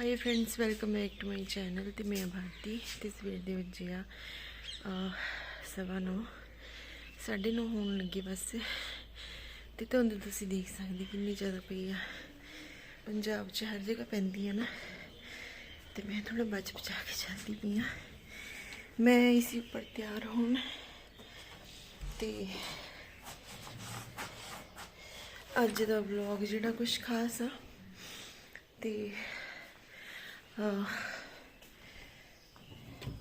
Hi friends welcome back to my channel ਤੇ ਮੈਂ ਭਾਰਤੀ ਤੇ ਸਵੇਰ ਦੇ ਵਜੇ ਆ ਸਵਾ ਨੌ ਸਾਢੇ ਨੌ ਹੋਣ ਲੱਗੇ ਬਸ ਤੇ ਤੁਹਾਨੂੰ ਤੁਸੀਂ ਦੇਖ ਸਕਦੇ ਕਿੰਨੀ ਜ਼ਿਆਦਾ ਪਈ ਆ ਪੰਜਾਬ 'ਚ ਹਰ ਜਗ੍ਹਾ ਪੈਂਦੀ ਆ ਨਾ ਤੇ ਮੈਂ ਥੋੜਾ ਬਚ ਬਚਾ ਕੇ ਚੱਲਦੀ ਪਈ ਆ ਮੈਂ ਇਸੇ ਉੱਪਰ ਤਿਆਰ ਹੋਣ ਤੇ ਅੱਜ ਦਾ ਵਲੌਗ ਜਿਹੜਾ ਕੁਝ ਖਾਸ ਆ ਤੇ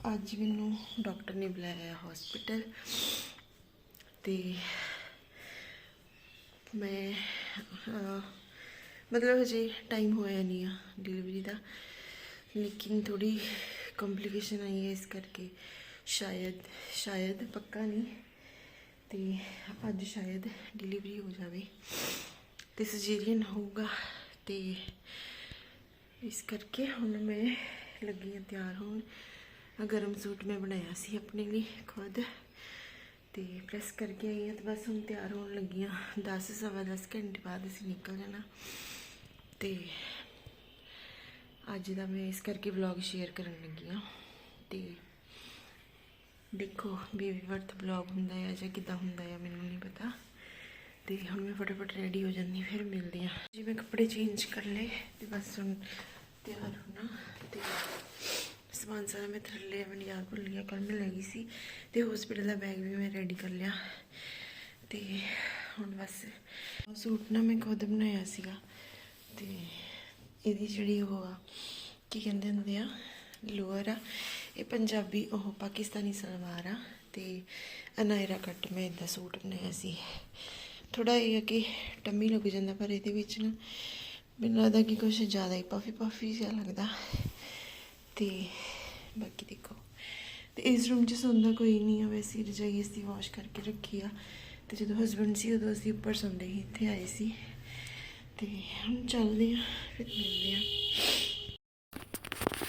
ਅੱਜ ਮੈਨੂੰ ਡਾਕਟਰ ਨੇ ਬੁਲਾਇਆ ਹਸਪੀਟਲ ਤੇ ਮੈਂ ਮਤਲਬ ਹਜੇ ਟਾਈਮ ਹੋਇਆ ਨਹੀਂ ਆ ਡਿਲੀਵਰੀ ਦਾ, ਲੇਕਿਨ ਥੋੜੀ ਕੰਪਲਿਕੇਸ਼ਨ ਆਈ ਹੈ ਇਸ ਕਰਕੇ ਸ਼ਾਇਦ ਸ਼ਾਇਦ ਪੱਕਾ ਨਹੀਂ ਤੇ ਅੱਜ ਸ਼ਾਇਦ ਡਿਲੀਵਰੀ ਹੋ ਜਾਵੇ ਤੇ ਸਰਜਰੀਅਨ ਹੋਊਗਾ ਤੇ ਇਸ ਕਰਕੇ ਹੁਣ ਮੈਂ ਲੱਗੀ ਹਾਂ ਤਿਆਰ ਹੋਣ। ਆਹ ਗਰਮ ਸੂਟ ਮੈਂ ਬਣਾਇਆ ਸੀ ਆਪਣੇ ਲਈ ਖੁਦ। ਤੇ ਪ੍ਰੈਸ ਕਰਕੇ ਆਈ ਹਾਂ ਤੇ ਬਸ ਹੁਣ ਤਿਆਰ ਹੋਣ ਲੱਗੀ ਹਾਂ। 10 ਸਵਾ 10 ਘੰਟੇ ਬਾਅਦ ਅਸੀਂ ਨਿਕਲ ਜਾਣਾ। ਤੇ ਅੱਜ ਦਾ ਮੈਂ ਇਸ ਕਰਕੇ ਵਲੌਗ ਸ਼ੇਅਰ ਕਰਨ ਲੱਗੀ ਹਾਂ। ਤੇ ਦੇਖੋ ਬੇਬੀ ਬਰਥ ਵਲੌਗ ਹੁੰਦਾ ਹੈ ਜਾਂ ਕਿੱਦਾਂ ਹੁੰਦਾ ਹੈ, ਮੈਨੂੰ ਨਹੀਂ ਪਤਾ। ਤੇ ਹੁਣ ਮੈਂ ਫਟਾਫਟ ਰੈਡੀ ਹੋ ਜਾਂਦੀ, ਫਿਰ ਮਿਲਦੇ ਆ ਜੀ, ਮੈਂ ਕੱਪੜੇ ਚੇਂਜ ਕਰ ਲਏ ਤੇ ਬਸ ਹੁਣ ਤਿਆਰ ਹੋਣਾ ਤੇ ਸਮਾਨ ਸਾਰਾ ਮੈਂ ਥੱਲੇ ਮੈਨੂੰ ਯਾਦ ਭੁੱਲ ਗਿਆ ਕੱਲ ਮੈਂ ਲੈ ਗਈ ਸੀ ਤੇ ਹਸਪੀਟਲ ਦਾ ਬੈਗ ਵੀ ਮੈਂ ਰੈਡੀ ਕਰ ਲਿਆ ਤੇ ਹੁਣ ਬਸ ਉਹ ਸੂਟ ਨਾ ਮੈਂ ਖੁਦ ਬਣਾਇਆ ਸੀਗਾ ਤੇ ਇਹਦੀ ਜਿਹੜੀ ਉਹ ਆ, ਕੀ ਕਹਿੰਦੇ ਹੁੰਦੇ ਆ, ਲੋਅਰ ਆ, ਇਹ ਪੰਜਾਬੀ, ਉਹ ਪਾਕਿਸਤਾਨੀ ਸਲਵਾਰ ਆ ਤੇ ਅਨਾਇਰਾ ਕੱਟ ਮੈਂ ਇਹਦਾ ਸੂਟ ਬਣਾਇਆ ਸੀ। ਥੋੜਾ ਇਹ ਆ ਕਿ ਟੰਮੀ ਲੱਗ ਜਾਂਦਾ ਪਰ ਇਹਦੇ ਵਿੱਚ ਨਾ ਮੈਨੂੰ ਲੱਗਦਾ ਕਿ ਕੁਝ ਜ਼ਿਆਦਾ ਹੀ ਪਫੀ ਪਫੀ ਜਿਹਾ ਲੱਗਦਾ। ਤੇ ਬਾਕੀ ਦੇਖੋ। ਤੇ ਇਸ ਰੂਮ 'ਚ ਸੌਂਦਾ ਕੋਈ ਨਹੀਂ ਆ, ਵੈਸੇ ਰਜਾਈ ਅਸੀਂ ਵਾਸ਼ ਕਰਕੇ ਰੱਖੀ ਆ। ਤੇ ਜਦੋਂ ਹਸਬੰਡ ਸੀ, ਉਦੋਂ ਅਸੀਂ ਉੱਪਰ ਸੌਂਦੇ ਸੀ ਇੱਥੇ ਆਏ ਸੀ। ਤੇ ਹੁਣ ਚੱਲਦੇ ਆ, ਫਿਰ ਮਿਲਦੇ ਆ।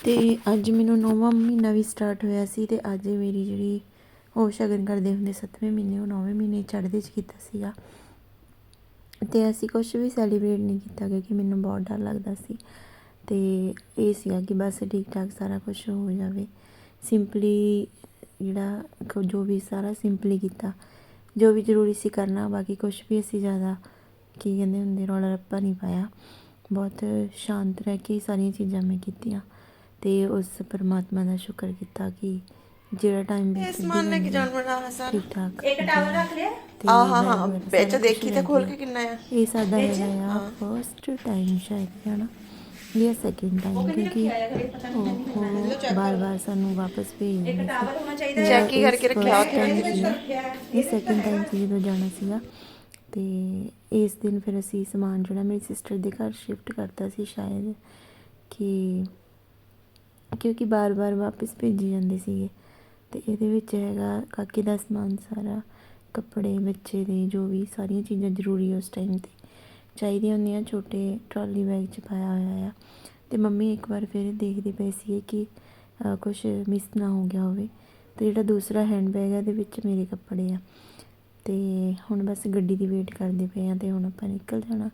ਤੇ ਅੱਜ ਮੈਨੂੰ ਨੌਵਾਂ ਮਹੀਨਾ ਵੀ ਸਟਾਰਟ ਹੋਇਆ ਸੀ ਤੇ ਅੱਜ ਮੇਰੀ ਜਿਹੜੀ ਉਹ ਸ਼ਗਨ ਕਰਦੇ ਹੁੰਦੇ 7ਵੇਂ ਮਹੀਨੇ, ਉਹ 9ਵੇਂ ਮਹੀਨੇ ਚੜ੍ਹਦੇ ਚ ਕੀਤਾ ਸੀਗਾ। ਅਤੇ ਅਸੀਂ ਕੁਛ ਵੀ ਸੈਲੀਬ੍ਰੇਟ ਨਹੀਂ ਕੀਤਾ ਕਿਉਂਕਿ ਮੈਨੂੰ ਬਹੁਤ ਡਰ ਲੱਗਦਾ ਸੀ। ਅਤੇ ਇਹ ਸੀਗਾ ਕਿ ਬਸ ਠੀਕ ਠਾਕ ਸਾਰਾ ਕੁਛ ਹੋ ਜਾਵੇ। ਸਿੰਪਲੀ ਜਿਹੜਾ ਜੋ ਵੀ ਸਾਰਾ ਸਿੰਪਲੀ ਕੀਤਾ। ਜੋ ਵੀ ਜ਼ਰੂਰੀ ਸੀ ਕਰਨਾ, ਬਾਕੀ ਕੁਛ ਵੀ ਅਸੀਂ ਜ਼ਿਆਦਾ ਕੀ ਕਹਿੰਦੇ ਹੁੰਦੇ, ਰੌਲਾ ਰੱਪਾ ਨਹੀਂ ਪਾਇਆ। ਬਹੁਤ ਸ਼ਾਂਤ ਰਹਿ ਕੇ ਸਾਰੀਆਂ ਚੀਜ਼ਾਂ ਮੈਂ ਕੀਤੀਆਂ। ਅਤੇ ਉਸ ਪਰਮਾਤਮਾ ਦਾ ਸ਼ੁਕਰ ਕੀਤਾ ਕਿ ਜਿਹੜਾ ਟਾਈਮ ਵੀ ਸਮਾਨ ਲੈ ਕੇ ਜਾਣ ਵਾਲਾ ਸਾਰਾ? ਠੀਕ ਠਾਕ। ਇੱਕ ਟਾਵਲ ਰੱਖ ਲਿਆ? ਆ ਹਾਂ ਹਾਂ ਵਿੱਚ ਦੇਖੀ ਤੇ ਖੋਲ ਕੇ ਕਿੰਨਾ ਆ ਇਹ ਸਾਡਾ ਹੈਗਾ ਆ ਫਰਸਟ ਟਾਈਮ ਸ਼ਾਇਦ ਹੈ ਨਾ। ਇਹ ਸੈਕਿੰਡ ਟਾਈਮ ਕਿਉਂਕਿ ਉਹ ਬਾਰ-ਬਾਰ ਸਾਨੂੰ ਵਾਪਸ ਭੇਜਦੇ ਇੱਕ ਟਾਵਲ ਹੋਣਾ ਚਾਹੀਦਾ ਚੈੱਕ ਹੀ ਕਰਕੇ ਰੱਖਿਆ ਉੱਥੇ। ਇਹ ਸੈਕਿੰਡ ਟਾਈਮ ਸੀ ਜਦੋਂ ਜਾਣਾ ਸੀਗਾ। ਤੇ ਇਸ ਦਿਨ ਫਿਰ ਅਸੀਂ ਸਮਾਨ ਜਿਹੜਾ ਮੇਰੀ ਸਿਸਟਰ ਦੇ ਘਰ ਸ਼ਿਫਟ ਕਰਤਾ ਸੀ ਸ਼ਾਇਦ ਕਿ ਕਿਉਂਕਿ ਬਾਰ-ਬਾਰ ਵਾਪਸ ਭੇਜੀ ਜਾਂਦੇ ਸੀਗੇ। ਤੇ ਇਹਦੇ ਵਿੱਚ ਹੈਗਾ ਕਾਕੇ ਦਾ ਸਮਾਨ ਸਾਰਾ, ਕੱਪੜੇ, ਬੱਚੇ ਦੇ ਜੋ ਵੀ ਸਾਰੀਆਂ ਚੀਜ਼ਾਂ ਜ਼ਰੂਰੀ ਉਸ ਟਾਈਮ ਤੇ। ਚਾਹੀਦੀਆਂ ਹੁੰਦੀਆਂ ਛੋਟੇ ਟਰਾਲੀ ਬੈਗ 'ਚ ਪਾਇਆ ਹੋਇਆ ਆ। ਤੇ ਮੰਮੀ ਇੱਕ ਵਾਰ ਫਿਰ ਦੇਖਦੇ ਪਏ ਸੀ ਕਿ ਕੁਝ ਮਿਸ ਨਾ ਹੋ ਗਿਆ ਹੋਵੇ। ਤੇ ਜਿਹੜਾ ਦੂਸਰਾ ਹੈਂਡ ਬੈਗ ਹੈ ਇਹਦੇ ਵਿੱਚ ਮੇਰੇ ਕੱਪੜੇ ਆ। ਤੇ ਹੁਣ ਬਸ ਗੱਡੀ ਦੀ ਵੇਟ ਕਰਦੇ ਪਏ ਆ ਤੇ ਹੁਣ ਆਪਾਂ ਨਿਕਲ ਜਾਣਾ।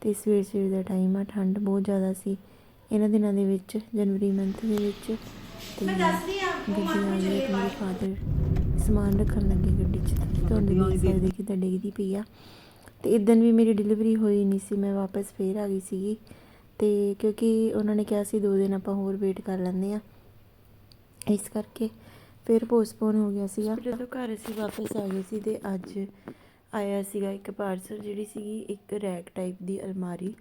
ਤੇ ਸਵੇਰ ਸਵੇਰ ਦਾ ਟਾਈਮ ਆ, ਠੰਡ ਬਹੁਤ ਜ਼ਿਆਦਾ ਸੀ। ਇਹਨਾਂ ਦਿਨਾਂ ਦੇ ਵਿੱਚ, ਜਨਵਰੀ ਮੰਥ ਦੇ ਵਿੱਚ। ਤੇ ਗੱਡੀ ਆ ਗਈ ਹੈ ਮੇਰੇ ਫਾਦਰ ਸਮਾਨ ਰੱਖਣ ਲੱਗੇ ਗੱਡੀ 'ਚ ਤੇ ਤੁਹਾਨੂੰ ਦੇਖ ਸਕਦੇ ਕਿ ਡਿੱਗਦੀ ਪਈ ਆ। ਤੇ ਇਦਨ ਵੀ ਮੇਰੀ ਡਿਲੀਵਰੀ ਹੋਈ ਨਹੀਂ ਸੀ, ਮੈਂ ਵਾਪਸ ਫੇਰ ਆ ਗਈ ਸੀਗੀ। ਤੇ ਕਿਉਂਕਿ ਉਹਨਾਂ ਨੇ ਕਿਹਾ ਸੀ ਦੋ ਦਿਨ ਆਪਾਂ ਹੋਰ ਵੇਟ ਕਰ ਲੈਂਦੇ ਆ। ਇਸ ਕਰਕੇ ਫਿਰ ਪੋਸਟਪੋਨ ਹੋ ਗਿਆ ਸੀਗਾ। ਜਦੋਂ ਘਰ ਅਸੀਂ ਵਾਪਸ ਆ ਗਏ ਸੀ ਤੇ ਅੱਜ ਆਇਆ ਸੀਗਾ ਇੱਕ ਪਾਰਸਲ ਜਿਹੜੀ ਸੀਗੀ ਇੱਕ ਰੈਕ ਟਾਈਪ ਦੀ ਅਲਮਾਰੀ।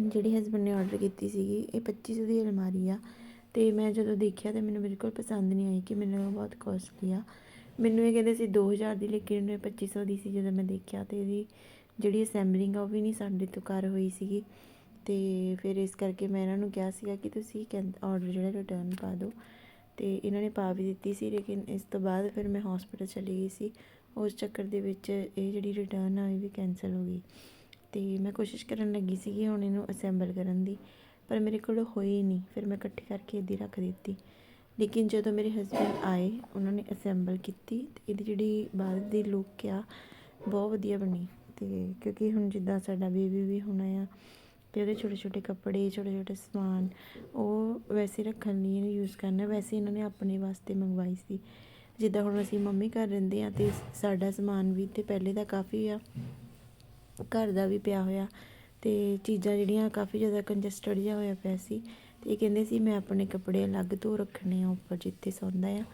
ਜਿਹੜੀ ਹਸਬੰਡ ਨੇ ਆਰਡਰ ਕੀਤੀ ਸੀਗੀ, ਇਹ 2500 ਦੀ ਅਲਮਾਰੀ ਆ। ਤੇ ਮੈਂ ਜਦੋਂ ਦੇਖਿਆ ਤੇ ਮੈਨੂੰ ਬਿਲਕੁਲ ਪਸੰਦ ਨਹੀਂ ਆਈ ਕਿ ਮੈਨੂੰ ਇਹ ਬਹੁਤ ਕੋਸਟਲੀ ਆ। ਮੈਨੂੰ ਇਹ ਕਹਿੰਦੇ ਸੀ 2000 ਦੀ, ਲੇਕਿਨ ਇਹ 2500 ਦੀ ਸੀ ਜਦੋਂ ਮੈਂ ਦੇਖਿਆ ਤੇ ਇਹਦੀ ਜਿਹੜੀ ਅਸੈਂਬਲਿੰਗ ਆ ਉਹ ਵੀ ਨਹੀਂ ਸਾਡੇ ਤੋਂ ਕਰ ਹੋਈ ਸੀਗੀ। ਤੇ ਫਿਰ ਇਸ ਕਰਕੇ ਮੈਂ ਇਹਨਾਂ ਨੂੰ ਕਿਹਾ ਸੀਗਾ ਕਿ ਤੁਸੀਂ ਆਰਡਰ ਜਿਹੜਾ ਰਿਟਰਨ ਪਾ ਦਿਓ। ਤੇ ਇਹਨਾਂ ਨੇ ਪਾ ਵੀ ਦਿੱਤੀ ਸੀ, ਲੇਕਿਨ ਇਸ ਤੋਂ ਬਾਅਦ ਫਿਰ ਮੈਂ ਹਸਪੀਟਲ ਚਲੀ ਗਈ ਸੀ। ਉਸ ਚੱਕਰ ਦੇ ਵਿੱਚ ਇਹ ਜਿਹੜੀ ਰਿਟਰਨ ਆ, ਇਹ ਵੀ ਕੈਨਸਲ ਹੋ ਗਈ। ਤੇ ਮੈਂ ਕੋਸ਼ਿਸ਼ ਕਰਨ ਲੱਗੀ ਸੀਗੀ ਹੁਣ ਇਹਨੂੰ ਅਸੈਂਬਲ ਕਰਨ ਦੀ। ਪਰ ਮੇਰੇ ਕੋਲ ਹੋਈ ਨਹੀਂ। ਫਿਰ ਮੈਂ ਇਕੱਠੀ ਕਰਕੇ ਇਹਦੀ ਰੱਖ ਦਿੱਤੀ। ਲੇਕਿਨ ਜਦੋਂ ਮੇਰੇ ਹਸਬੰਡ ਆਏ, ਉਹਨਾਂ ਨੇ ਅਸੈਂਬਲ ਕੀਤੀ ਤੇ ਇਹਦੀ ਜਿਹੜੀ ਬਾਹਰ ਦੀ ਲੁੱਕ ਆ, ਬਹੁਤ ਵਧੀਆ ਬਣੀ। ਤੇ ਕਿਉਂਕਿ ਹੁਣ ਜਿੱਦਾਂ ਸਾਡਾ ਬੇਬੀ ਵੀ ਹੋਣਾ ਆ ਤੇ ਉਹਦੇ ਛੋਟੇ ਛੋਟੇ ਕੱਪੜੇ ਛੋਟੇ ਛੋਟੇ ਸਮਾਨ, ਉਹ ਵੈਸੇ ਰੱਖਣ ਲਈ ਇਹਨੂੰ ਯੂਜ਼ ਕਰਨਾ, ਵੈਸੇ ਇਹਨਾਂ ਨੇ ਆਪਣੇ ਵਾਸਤੇ ਮੰਗਵਾਈ ਸੀ। ਜਿੱਦਾਂ ਹੁਣ ਅਸੀਂ ਮੰਮੀ ਘਰ ਰਹਿੰਦੇ ਆ ਤੇ ਸਾਡਾ ਸਮਾਨ ਵੀ ਤੇ ਪਹਿਲੇ ਦਾ ਕਾਫੀ ਆ, ਘਰ ਦਾ ਵੀ ਪਿਆ ਹੋਇਆ। ਤੇ ਚੀਜ਼ਾਂ ਜਿਹੜੀਆਂ ਕਾਫੀ ਜ਼ਿਆਦਾ ਕੰਜਸਟਡ ਜਿਹਾ ਹੋਇਆ ਪਿਆ ਸੀ ਤੇ ਇਹ ਕਹਿੰਦੇ ਸੀ ਮੈਂ ਆਪਣੇ ਕੱਪੜੇ ਅਲੱਗ ਤੋਂ ਰੱਖਣੇ ਆ ਉੱਪਰ ਜਿੱਥੇ ਸੌਂਦਾ ਆ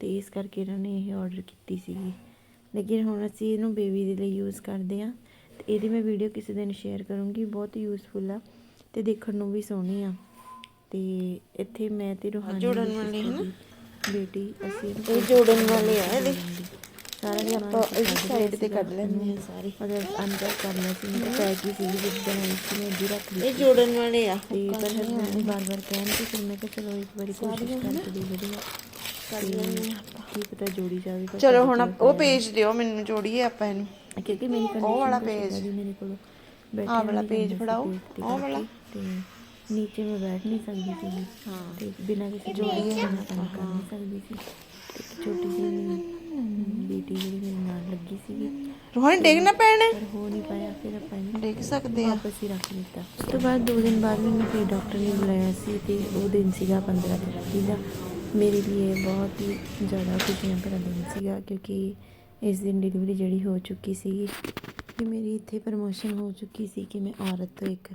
ਤੇ ਇਸ ਕਰਕੇ ਇਹਨਾਂ ਨੇ ਇਹ ਆਰਡਰ ਕੀਤੀ ਸੀਗੀ। ਲੇਕਿਨ ਹੁਣ ਅਸੀਂ ਇਹਨੂੰ ਬੇਬੀ ਦੇ ਲਈ ਯੂਜ਼ ਕਰਦੇ ਆ ਤੇ ਇਹਦੀ ਮੈਂ ਵੀਡੀਓ ਕਿਸੇ ਦਿਨ ਸ਼ੇਅਰ ਕਰੂੰਗੀ ਬਹੁਤ ਯੂਜ਼ਫੁਲ ਆ ਤੇ ਦੇਖਣ ਨੂੰ ਵੀ ਸੋਹਣੀ ਆ। ਤੇ ਇੱਥੇ ਮੈਂ ਤੇ ਰੋਹਾਨੀ ਜੋੜਨ ਵਾਲੇ ਹਨਾ? ਬੇਟੀ ਅਸੀਂ ਇਹ ਜੋੜਨ ਵਾਲੇ ਆ ਇਹਦੇ? ਸਾਰਾ ਇਹ ਆਪਾਂ ਇਸ ਲਿਆ ਤੇ ਕੱਢ ਲੈਂਦੇ ਆ ਸਾਰੇ। ਮਤਲਬ ਅੰਦਰ ਕਰ ਲਿਆ ਸੀ ਮੈਂ ਪੈਕ ਹੀ ਸੀ ਜਿੱਦਾਂ ਮੈਂ ਇਸ ਨੂੰ ਇੱਧਰ ਰੱਖ ਲਈ ਇਹ ਜੋੜਨ ਵਾਲੇ ਆ ਤੇ ਪਰ ਹਸਬੰਦ ਨੇ ਬਾਰ-ਬਾਰ ਕਹਿਣ ਕਿ ਫਿਰ ਮੈਂ ਕਿਹਾ ਚਲੋ ਇੱਕ ਵਾਰੀ ਕੋਸ਼ਿਸ਼ ਕਰਕੇ ਦੇਖਦੇ ਹਾਂ ਕਰ ਲੈਂਦੇ ਆਪਾਂ ਕੀ ਪਤਾ ਜੋੜੀ ਜਾਵੇ ਪਰ ਚਲੋ ਹੁਣ ਉਹ ਪੇਜ ਦਿਓ ਮੈਨੂੰ ਜੋੜੀਏ ਆਪਾਂ ਇਹਨੂੰ। ਕਿਉਂਕਿ ਮੇਰੀ ਉਹ ਵਾਲਾ ਦੀ ਮੇਰੇ ਕੋਲ ਆਹ ਵਾਲਾ ਸੀ ਫੜਾਓ, ਤੇ ਉਹ ਵਾਲਾ। ਤੇ ਨੀਚੇ ਮੈਂ ਬੈਠ ਨਹੀਂ ਸਕਦੀ ਸੀ ਹਾਂ। ਤੇ ਬਿਨਾਂ ਕਿਸੇ ਜੋੜੀ ਦੇ ਮੈਂ ਕੰਮ ਕਰ ਨਹੀਂ ਸਕਦੀ ਸੀ। ਤੇ ਇੱਕ ਛੋਟੀ ਜਿਹੀ ਬੇਟੀ ਜਿਹੜੀ ਮੇਰੇ ਨਾਲ ਲੱਗੀ ਸੀਗੀ। ਰੋਹਨ ਡੇਗ ਨਾ ਪੈਣੇ। ਪਰ ਹੋ ਨਹੀਂ ਪਾਇਆ ਫਿਰ ਆਪਾਂ ਇਹਨੂੰ ਡੇਗ ਸਕਦੇ ਆ। ਵਾਪਸ ਹੀ ਰੱਖ ਦਿੱਤਾ ਉਸ ਤੋਂ ਬਾਅਦ ਦੋ ਦਿਨ ਬਾਅਦ ਮੈਨੂੰ ਫਿਰ ਡਾਕਟਰ ਨੇ ਬੁਲਾਇਆ ਸੀ ਤੇ ਉਹ ਦਿਨ ਸੀਗਾ 15 ਤਰੀਕ ਦਾ। ਮੇਰੇ ਲਈ ਬਹੁਤ ਹੀ ਜ਼ਿਆਦਾ ਖੁਸ਼ੀਆਂ ਭਰਾ ਦਿਨ ਸੀਗਾ ਕਿਉਂਕਿ ਇਸ ਦਿਨ ਡਿਲੀਵਰੀ ਜਿਹੜੀ ਹੋ ਚੁੱਕੀ ਸੀ ਕਿ ਮੇਰੀ ਇੱਥੇ ਪ੍ਰਮੋਸ਼ਨ ਹੋ ਚੁੱਕੀ ਸੀ ਕਿ ਮੈਂ ਔਰਤ ਤੋਂ ਇੱਕ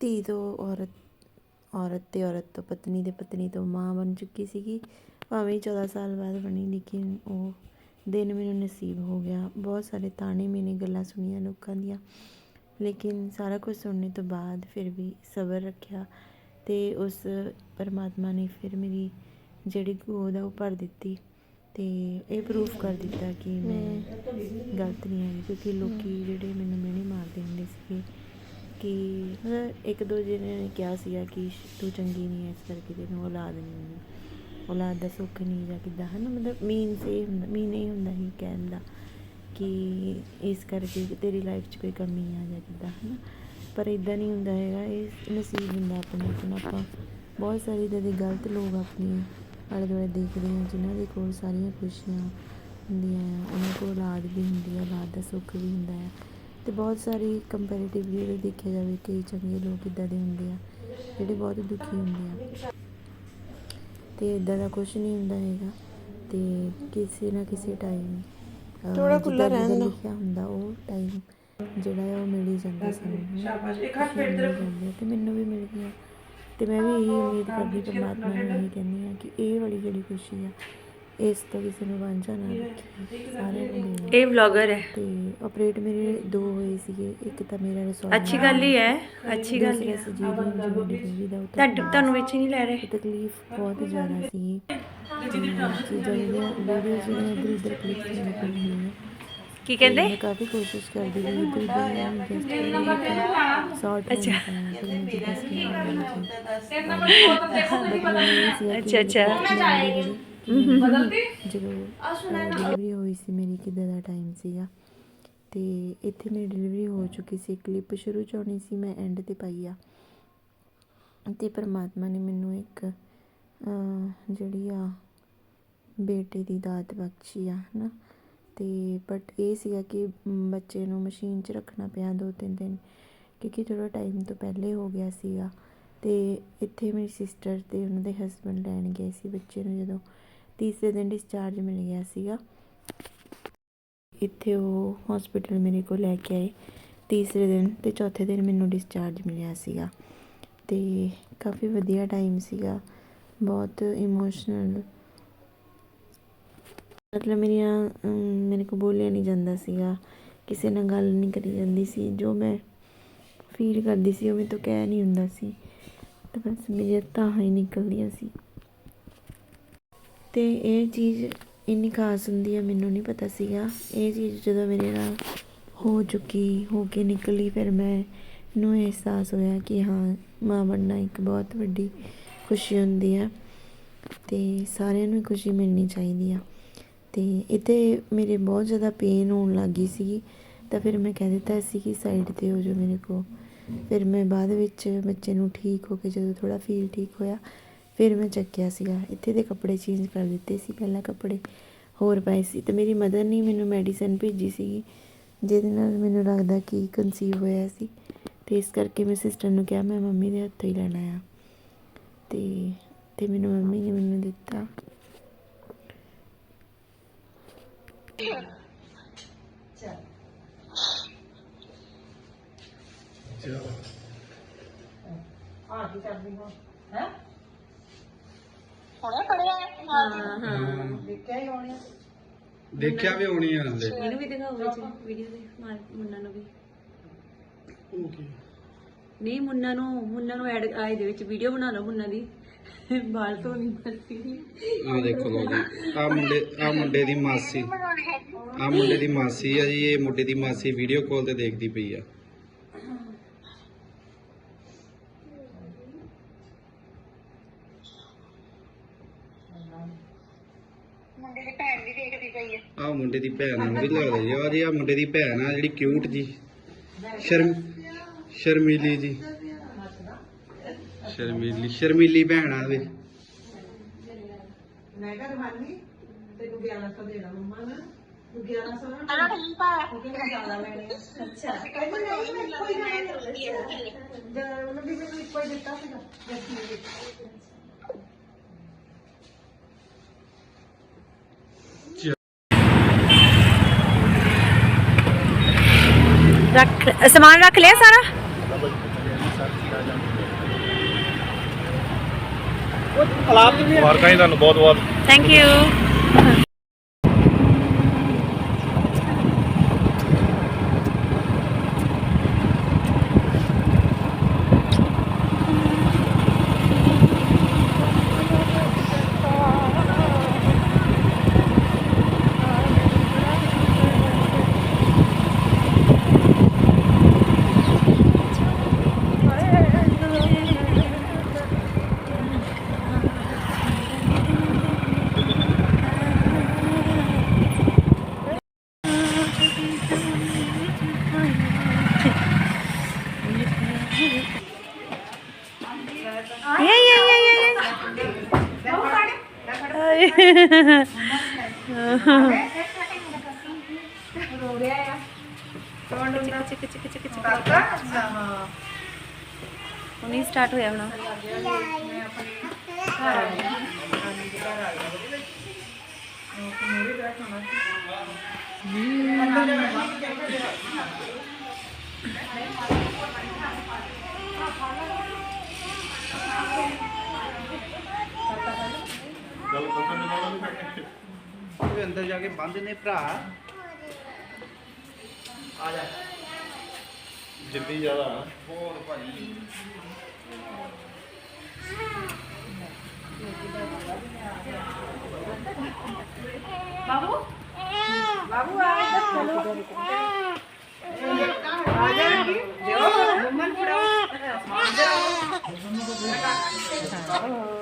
ਧੀ ਤੋਂ ਔਰਤ ਔਰਤ ਤੇ ਔਰਤ ਤੋਂ ਪਤਨੀ ਦੇ ਪਤਨੀ ਤੋਂ ਮਾਂ ਬਣ ਚੁੱਕੀ ਸੀਗੀ। ਭਾਵੇਂ ਹੀ 14 ਸਾਲ ਬਾਅਦ ਬਣੀ ਲੇਕਿਨ ਉਹ ਦਿਨ ਮੈਨੂੰ ਨਸੀਬ ਹੋ ਗਿਆ। ਬਹੁਤ ਸਾਰੇ ਤਾਣੇ ਮੇਨੇ ਗੱਲਾਂ ਸੁਣੀਆਂ ਲੋਕਾਂ ਦੀਆਂ। ਲੇਕਿਨ ਸਾਰਾ ਕੁਝ ਸੁਣਨੇ ਤੋਂ ਬਾਅਦ ਫਿਰ ਵੀ ਸਬਰ ਰੱਖਿਆ ਤੇ ਉਸ ਪਰਮਾਤਮਾ ਨੇ ਫਿਰ ਮੇਰੀ ਜਿਹੜੀ ਗੋਦ ਆ, ਉਹ ਭਰ ਦਿੱਤੀ ਤੇ ਇਹ ਪ੍ਰੂਫ ਕਰ ਦਿੱਤਾ ਕਿ ਮੈਂ ਗਲਤ ਨਹੀਂ ਹੈਗੀ। ਕਿਉਂਕਿ ਲੋਕੀ ਜਿਹੜੇ ਮੈਨੂੰ ਮਿਹਣੇ ਮਾਰਦੇ ਹੁੰਦੇ ਸੀਗੇ ਕਿ ਮਤਲਬ ਇੱਕ ਦੋ ਜਣੇ ਨੇ ਕਿਹਾ ਸੀਗਾ ਕਿ ਤੂੰ ਚੰਗੀ ਨਹੀਂ ਹੈ ਇਸ ਕਰਕੇ ਤੈਨੂੰ ਔਲਾਦ ਨਹੀਂ ਹੋਣੀ ਔਲਾਦ ਦਾ ਸੁੱਖ ਨਹੀਂ ਜਾਂ ਕਿੱਦਾਂ, ਹਨਾ? ਮਤਲਬ ਮੀਨ ਸੇ, ਹੁੰਦਾ ਮੀਨ ਇਹ ਹੁੰਦਾ ਹੀ ਕਹਿਣ ਦਾ ਕਿ ਇਸ ਕਰਕੇ ਤੇਰੀ ਲਾਈਫ 'ਚ ਕੋਈ ਕਮੀ ਆ ਜਾਂ ਕਿੱਦਾਂ, ਹਨਾ? ਪਰ ਇਦਾਂ ਨਹੀਂ ਹੁੰਦਾ ਹੈਗਾ, ਇਹ ਨਸੀਬ ਹੁੰਦਾ ਆਪਣੇ ਆਪਣਾ ਆਪਾਂ ਬਹੁਤ ਸਾਰੇ ਇੱਦਾਂ ਦੇ ਗਲਤ ਲੋਕ ਆਪਣੇ ਆਲੇ ਦੁਆਲੇ ਦੇਖਦੇ ਹਾਂ, ਜਿਨ੍ਹਾਂ ਦੇ ਕੋਲ ਸਾਰੀਆਂ ਖੁਸ਼ੀਆਂ ਹੁੰਦੀਆਂ ਆ, ਉਹਨਾਂ ਕੋਲ ਔਲਾਦ ਵੀ ਹੁੰਦੀ ਆ, ਔਲਾਦ ਦਾ ਸੁੱਖ ਵੀ ਹੁੰਦਾ ਆ। ਤੇ ਬਹੁਤ ਸਾਰੀ ਕੰਪੈਰੀਟਿਵਲੀ ਦੇਖਿਆ ਜਾਵੇ ਕਿ ਚੰਗੇ ਲੋਕ ਇਦਾਂ ਦੇ ਹੁੰਦੇ ਆ, ਜਿਹੜੇ ਬਹੁਤ ਦੁਖੀ ਹੁੰਦੇ ਆ। ਤੇ ਇਦਾਂ ਦਾ ਕੁਝ ਨਹੀਂ ਹੁੰਦਾ ਹੈਗਾ ਤੇ ਕਿਸੇ ਨਾ ਕਿਸੇ ਟਾਈਮ ਥੋੜ੍ਹਾ ਖੁੱਲ੍ਹਾ ਰਹਿਣ ਦਿਓ। ਲਿਖਿਆ ਹੁੰਦਾ ਉਹ ਟਾਈਮ ਜਿਹੜਾ ਹੈ ਉਹ ਮਿਲ ਹੀ ਜਾਂਦਾ ਸਾਨੂੰ ਸ਼ਾਬਾਸ਼ ਇੱਕ ਹੱਥ ਫੇਰ ਤੇ ਮੈਨੂੰ ਵੀ ਮਿਲ ਗਿਆ ਤੇ ਮੈਂ ਵੀ ਇਹੀ ਉਮੀਦ ਕਰਦੀ ਪਰਮਾਤਮਾ ਨੂੰ ਇਹੀ ਕਹਿੰਦੀ ਆ ਕਿ ਇਹ ਵਾਲੀ ਜਿਹੜੀ ਖੁਸ਼ੀ ਆ ਇਸ ਤੋਂ ਕਿਸੇ ਨੂੰ ਵਾਂਝਾ ਨਾ ਰੱਖੀ ਸਾਰਿਆਂ ਨੂੰ। ਦੇਣਾ ਇਹ ਵਲੌਗਰ ਹੈ। ਤੇ ਆਪਰੇਟ ਮੇਰੇ ਦੋ ਹੋਏ ਸੀਗੇ ਇੱਕ ਤਾਂ ਮੇਰਾ ਰਸੋਈ ਅੱਛੀ ਗੱਲ ਹੀ ਹੈ ਅੱਛੀ ਗੱਲ ਹੀ ਹੈ। ਡਿਲੀਵਰੀ ਦਾ ਤੁਹਾਨੂੰ ਤੁਹਾਨੂੰ ਵਿੱਚ ਨਹੀਂ ਲੈ ਰਹੇ। ਤਕਲੀਫ ਬਹੁਤ ਜ਼ਿਆਦਾ ਸੀ ਚੀਜ਼ਾਂ ਜਿਹੜੀਆਂ ਵੀਡੀਓ ਜਿਹੜੀਆਂ ਇੱਧਰ ਉੱਧਰ ਕਲਿੱਕ ਕਰਨੀ ਪੈਂਦੀਆਂ ਕੀ ਕਹਿੰਦੇ? ਮੈਂ ਕਾਫੀ ਕੋਸ਼ਿਸ਼ ਕਰਦੀ ਰਹੀ ਇੱਧਰ ਉੱਧਰ ਸ਼ਾਰਟ ਅੱਛਾ। ਸੀ ਅੱਛਾ, ਅੱਛਾ। ਜਦੋਂ ਡਿਲੀਵਰੀ ਹੋਈ ਸੀ ਮੇਰੀ ਕਿੱਦਾਂ ਦਾ ਟਾਈਮ ਸੀਗਾ। ਤੇ ਇੱਥੇ ਮੇਰੀ ਡਿਲੀਵਰੀ ਹੋ ਚੁੱਕੀ ਸੀ। ਕਲਿੱਪ ਸ਼ੁਰੂ ਚ ਆਉਣੀ ਸੀ ਮੈਂ ਐਂਡ ਤੇ ਪਾਈ ਆ। ਤੇ ਪਰਮਾਤਮਾ ਨੇ ਮੈਨੂੰ ਇੱਕ ਜਿਹੜੀ ਆ ਬੇਟੇ ਦੀ ਦਾਤ ਬਖਸ਼ੀ ਆ ਹਨਾ। ਤੇ ਬਟ ਇਹ ਸੀਗਾ ਕਿ ਬੱਚੇ ਨੂੰ ਮਸ਼ੀਨ 'ਚ ਰੱਖਣਾ ਪਿਆ ਦੋ ਤਿੰਨ ਦਿਨ ਕਿਉਂਕਿ ਥੋੜਾ ਟਾਈਮ ਤੋਂ ਪਹਿਲੇ ਹੋ ਗਿਆ ਸੀਗਾ। ਤੇ ਇੱਥੇ ਮੇਰੀ ਸਿਸਟਰ ਤੇ ਉਹਨਾਂ ਦੇ ਹਸਬੰਡ ਲੈਣ ਗਏ ਸੀ ਬੱਚੇ ਨੂੰ ਜਦੋਂ। ਤੀਸਰੇ ਦਿਨ ਡਿਸਚਾਰਜ ਮਿਲ ਗਿਆ ਸੀਗਾ। ਇੱਥੇ ਉਹ ਹਸਪੀਟਲ ਮੇਰੇ ਕੋਲ ਲੈ ਕੇ ਆਏ। ਤੀਸਰੇ ਦਿਨ ਤੇ ਚੌਥੇ ਦਿਨ ਮੈਨੂੰ ਡਿਸਚਾਰਜ ਮਿਲਿਆ ਸੀਗਾ। ਤੇ ਕਾਫੀ ਵਧੀਆ ਟਾਈਮ ਸੀਗਾ। ਬਹੁਤ ਇਮੋਸ਼ਨਲ ਮਤਲਬ ਮੇਰੀਆਂ ਮੇਰੇ ਕੋ ਬੋਲਿਆ ਨਹੀਂ ਜਾਂਦਾ ਸੀਗਾ। ਕਿਸੇ ਨਾਲ ਗੱਲ ਨਹੀਂ ਕਰੀ ਜਾਂਦੀ ਸੀ। ਜੋ ਮੈਂ ਫੀਲ ਕਰਦੀ ਸੀ ਉਹ ਮੇਰੇ ਤੋਂ ਕਹਿ ਨਹੀਂ ਹੁੰਦਾ ਸੀ। ਤੇ ਬਸ ਮੇਰੀਆਂ ਤਾਹਾਂ ਹੀ ਨਿਕਲਦੀਆਂ ਸੀ। ਅਤੇ ਇਹ ਚੀਜ਼ ਇੰਨੀ ਖਾਸ ਹੁੰਦੀ ਹੈ ਮੈਨੂੰ ਨਹੀਂ ਪਤਾ ਸੀਗਾ। ਇਹ ਚੀਜ਼ ਜਦੋਂ ਮੇਰੇ ਨਾਲ ਹੋ ਚੁੱਕੀ, ਹੋ ਕੇ ਨਿਕਲੀ, ਫਿਰ ਮੈਂ ਨੂੰ ਅਹਿਸਾਸ ਹੋਇਆ ਕਿ ਹਾਂ, ਮਾਂ ਬਣਨਾ ਇੱਕ ਬਹੁਤ ਵੱਡੀ ਖੁਸ਼ੀ ਹੁੰਦੀ ਹੈ ਤੇ ਸਾਰਿਆਂ ਨੂੰ ਖੁਸ਼ੀ ਮਿਲਣੀ ਚਾਹੀਦੀ ਆ। ਤੇ ਇੱਥੇ ਮੇਰੇ ਬਹੁਤ ਜ਼ਿਆਦਾ ਪੇਨ ਹੋਣ ਲੱਗੀ ਸੀ ਤਾਂ ਫਿਰ ਮੈਂ ਕਹਿ ਦਿੱਤਾ ਸੀ ਕਿ ਸਾਈਡ ਤੇ ਹੋ ਜਾਓ ਮੇਰੇ ਕੋ ਫਿਰ ਮੈਂ ਬਾਅਦ ਵਿੱਚ ਬੱਚੇ ਨੂੰ ਠੀਕ ਹੋ ਕੇ ਜਦੋਂ ਥੋੜਾ ਫੀਲ ਠੀਕ ਹੋਇਆ ਫਿਰ ਮੈਂ ਚੱਕਿਆ ਸੀਗਾ, ਇੱਥੇ ਦੇ ਕੱਪੜੇ ਚੇਂਜ ਕਰ ਦਿੱਤੇ ਸੀ, ਪਹਿਲਾਂ ਕੱਪੜੇ ਹੋਰ ਪਾਏ ਸੀ ਤੇ ਮੇਰੀ ਮਦਰ ਨੇ ਮੈਨੂੰ ਮੈਡੀਸਨ ਭੇਜੀ ਸੀਗੀ, ਜਿਹਦੇ ਨਾਲ ਮੈਨੂੰ ਲੱਗਦਾ ਕਿ ਕਨਸੀਵ ਹੋਇਆ ਸੀ ਤੇ ਇਸ ਕਰਕੇ ਮੈਂ ਸਿਸਟਰ ਨੂੰ ਕਿਹਾ, ਮੈਂ ਮੰਮੀ ਦੇ ਹੱਥੋਂ ਹੀ ਲੈਣਾ ਆ। ਤੇ ਤੇ ਮੈਨੂੰ ਮੰਮੀ ਨੇ ਮੈਨੂੰ ਦਿੱਤਾ। ਦੇਖਿਆ ਵੀ ਹੋਣੀ ਆ ਹਲੇ। ਇਹਨੂੰ ਵੀ ਦਿਖਾਓ ਵਿੱਚ ਵੀਡੀਓ ਦੇ ਮਾਰ ਮੁੰਨਾ ਨੂੰ ਵੀ। ਨਹੀਂ ਮੁੰਨਾ ਨੂੰ ਮੁੰਨਾ ਨੂੰ ਐਡ ਆਏ ਦੇ ਵਿੱਚ ਵੀਡੀਓ ਬਣਾ ਲਓ ਮੁੰਨਾ ਦੀ। ਬਾਲ ਤੋਂ ਨਹੀਂ ਮਰਦੀ ਆ ਦੇਖੋ ਲੋ ਜੀ ਆ ਮੁੰਡੇ ਆ ਮੁੰਡੇ ਦੀ ਮਾਸੀ। ਆ ਮੁੰਡੇ ਦੀ ਮਾਸੀ ਆ ਜੀ ਇਹ ਮੁੰਡੇ ਦੀ ਮਾਸੀ ਵੀਡੀਓ ਕਾਲ ਤੇ ਦੇਖਦੀ ਪਈ ਆ। ਆ ਮੁੰਡੇ ਦੀ ਭੈਣ ਨੂੰ ਵੀ ਲੱਗਦਾ ਜੀ ਆ ਜੀ ਆ ਮੁੰਡੇ ਦੀ ਭੈਣ ਆ ਜਿਹੜੀ ਕਿਊਟ ਜੀ। ਸ਼ਰਮ ਸ਼ਰਮੀਲੀ ਜੀ। ਸ਼ਰਮੀਲੀ ਸ਼ਰਮੀਲੀ ਭੈਣ ਆ ਵੀ। ਮੈਂ ਕਿਹਾ ਰਮਾਨੀ ਤੈਨੂੰ 1100 ਦੇਣਾ ਮੰਮਾ ਨਾ। ਤੂੰ 1100 ਨਾ ਅਰੇ ਨਹੀਂ ਪਾ ਉਹ ਕਹਿੰਦਾ ਜ਼ਿਆਦਾ ਲੈਣੇ ਆ। ਅੱਛਾ। ਕਹਿੰਦੀ ਨਹੀਂ। ਮੈਂ ਕੋਈ ਨਹੀਂ ਉਹਨਾਂ ਵੀ ਮੈਨੂੰ ਇੱਕੋ ਹੀ ਦਿੱਤਾ ਸੀਗਾ। ਜੱਸੀ ਰੱਖ ਸਮਾਨ ਰੱਖ ਲਿਆ ਸਾਰਾ? ਮੁਬਾਰਕਾਂ ਜੀ ਤੁਹਾਨੂੰ ਬਹੁਤ ਬਹੁਤ ਥੈਂਕ ਯੂ ये ये ये ये ये स्टार्ट होया हूँ हम्म। ਉਹ ਅੰਦਰ ਜਾ ਕੇ ਬੰਦ ਨੇ ਭਰਾ। ਜਿੱਦੀ ਜ਼ਿਆਦਾ ਹੋਰ ਭਾਜੀ ਮੰਮਾ ਫੜ ਲਓ ਚਲੋ ਆ ਜਾਓ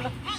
চলো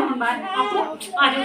ਹੁਣ ਬਾਹਰ ਆਪੋ ਆ ਜਾਓ